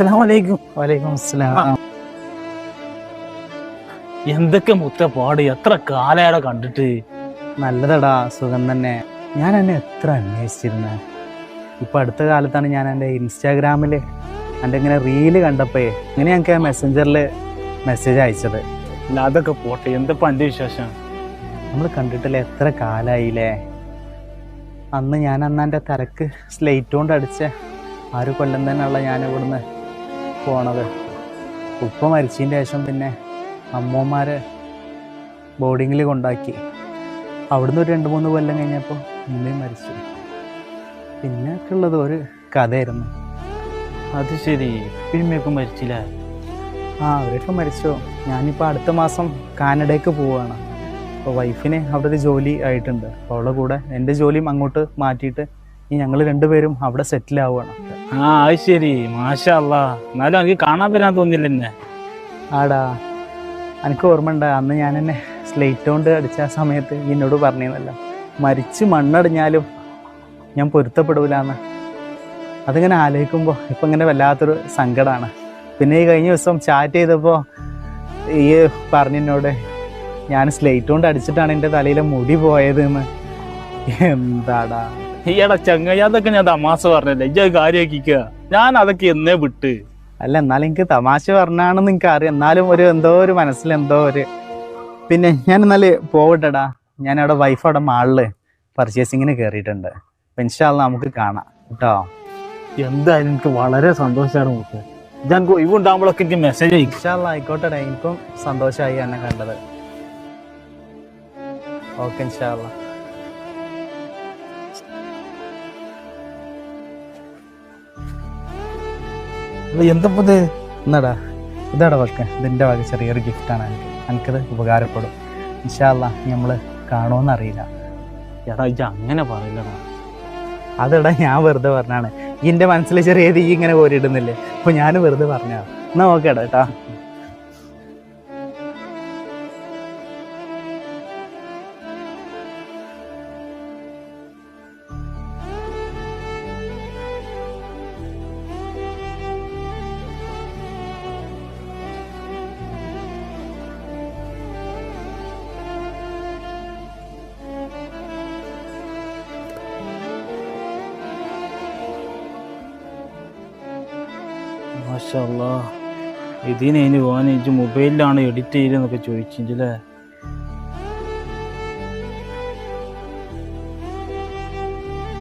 അസ്സലാം വലൈക്കും വലൈക്കും അസ്സലാം എന്തൊക്കെ മുത്ത പാട്? എത്ര കാലയട കണ്ടിട്ട്? നല്ലതടാ സുഖം തന്നെ. ഞാൻ എന്നെ എത്ര അന്വേഷിച്ചിരുന്നെ? ഇപ്പൊ അടുത്ത കാലത്താണ് ഞാൻ എന്റെ ഇൻസ്റ്റാഗ്രാമിൽ എന്റെ ഇങ്ങനെ റീൽ കണ്ടപ്പോഴേ ഇങ്ങനെ ഞങ്ങൾക്ക് മെസ്സഞ്ചറിൽ മെസ്സേജ് അയച്ചത്. അതൊക്കെ പോട്ടെ എന്തപ്പോ എന്റെ വിശേഷം? നമ്മൾ കണ്ടിട്ടില്ല എത്ര കാലായില്ലേ? അന്ന് ഞാൻ അന്ന് എന്റെ തിരക്ക് സ്ലേറ്റ് കൊണ്ട് അടിച്ച ആ ഒരു കൊല്ലം തന്നെയുള്ള ഞാൻ ഇവിടുന്ന് പോണത്. ഉപ്പ മരിച്ചതിന്റെ ശേഷം പിന്നെ അമ്മമാരെ ബോർഡിങ്ങിൽ കൊണ്ടാക്കി. അവിടുന്ന് ഒരു രണ്ട് മൂന്ന് കൊല്ലം കഴിഞ്ഞപ്പോൾ ഉമ്മയും മരിച്ചു. പിന്നെ ഉള്ളത് ഒരു കഥയായിരുന്നു. അത് ശരി. പിന്നൊക്കെ മരിച്ചില്ല? ആ അവരൊക്കെ മരിച്ചു. ഞാനിപ്പോൾ അടുത്ത മാസം കാനഡയ്ക്ക് പോവുകയാണ് അപ്പോൾ വൈഫിന് അവിടെ ഒരു ജോലി ആയിട്ടുണ്ട്. അപ്പോൾ അവളുടെ കൂടെ എന്റെ ജോലിയും അങ്ങോട്ട് മാറ്റിയിട്ട് ഈ ഞങ്ങൾ രണ്ടുപേരും അവിടെ സെറ്റിൽ ആവുകയാണ്. ആ അത് ശരി. മാഷാ എന്നാലും എനിക്ക് കാണാൻ വരാൻ തോന്നില്ല എന്നെ. ആടാ എനിക്ക് ഓർമ്മയുണ്ട്? അന്ന് ഞാൻ എന്നെ സ്ലേറ്റ് കൊണ്ട് അടിച്ച സമയത്ത് എന്നോട് പറഞ്ഞിരുന്നല്ലോ മരിച്ച് മണ്ണടിഞ്ഞാലും ഞാൻ പൊരുത്തപ്പെടൂലെന്ന്. അതിങ്ങനെ ആലോചിക്കുമ്പോൾ ഇപ്പം ഇങ്ങനെ വല്ലാത്തൊരു സങ്കടമാണ് പിന്നെ ഈ കഴിഞ്ഞ ദിവസം ചാറ്റ് ചെയ്തപ്പോൾ ഈ പറഞ്ഞെന്നോട് ഞാൻ സ്ലേറ്റ് കൊണ്ട് അടിച്ചിട്ടാണ് എന്റെ തലയിലെ മുടി പോയത് എന്ന് എന്താടാ? ഈയടാ ചങ്ങായി അതൊക്കെ ഞാൻ തമാശ പറഞ്ഞല്ലേ? ഇജ്ജ് കാര്യമാക്കിക്ക ഞാൻ അതൊക്കെ എന്നേ വിട്ട്. അല്ല എന്നാലും എനിക്ക് തമാശ പറഞ്ഞാണെന്ന് എനിക്ക് അറിയാം എന്നാലും ഒരു എന്തോ ഒരു മനസ്സിൽ എന്തോ ഒരു പിന്നെ ഞാൻ എന്നാൽ പോവട്ടെടാ. ഞാൻ അവിടെ വൈഫ് അവിടെ മാളിൽ പർച്ചേസിങ്ങിന് കയറിയിട്ടുണ്ട് അപ്പൊ ഇൻഷാല്ല നമുക്ക് കാണാം. കേട്ടോ? എന്തായാലും എനിക്ക് വളരെ സന്തോഷമാണ് മുത്ത് ഞാൻ ഒഴിവുണ്ടാകുമ്പോഴൊക്കെ എനിക്ക് മെസ്സേജ് അയക്കും. ഇൻഷാല്ല ആയിക്കോട്ടെടാ. എനിക്കും സന്തോഷമായി എന്നെ കണ്ടത്. ഓക്കെ ഇൻഷാല്ല എന്തപ്പോ ഇത് എന്നാടാ ഇതാടാ വർക്ക് ഇതിന്റെ വക ചെറിയൊരു ഗിഫ്റ്റാണ് എനിക്ക്. എനിക്കത് ഉപകാരപ്പെടും. ഇൻഷാല്ല നമ്മൾ കാണുമെന്നറിയില്ല എടാ ഇത് അങ്ങനെ പറയില്ലടാ. അതെടാ ഞാൻ വെറുതെ പറഞ്ഞാണ്. എന്റെ മനസ്സിൽ ചെറിയ തീ ഇങ്ങനെ കോരിയിടുന്നില്ലേ? അപ്പൊ ഞാൻ വെറുതെ പറഞ്ഞാ എന്നാ ഓക്കേടാ കേട്ടാ. മാഷല്ലാ ഇതിന് ഇനി പോകാൻ എനിക്ക് മൊബൈലിലാണ് എഡിറ്റ് ചെയ്തെന്നൊക്കെ ചോദിച്ചില്ലേ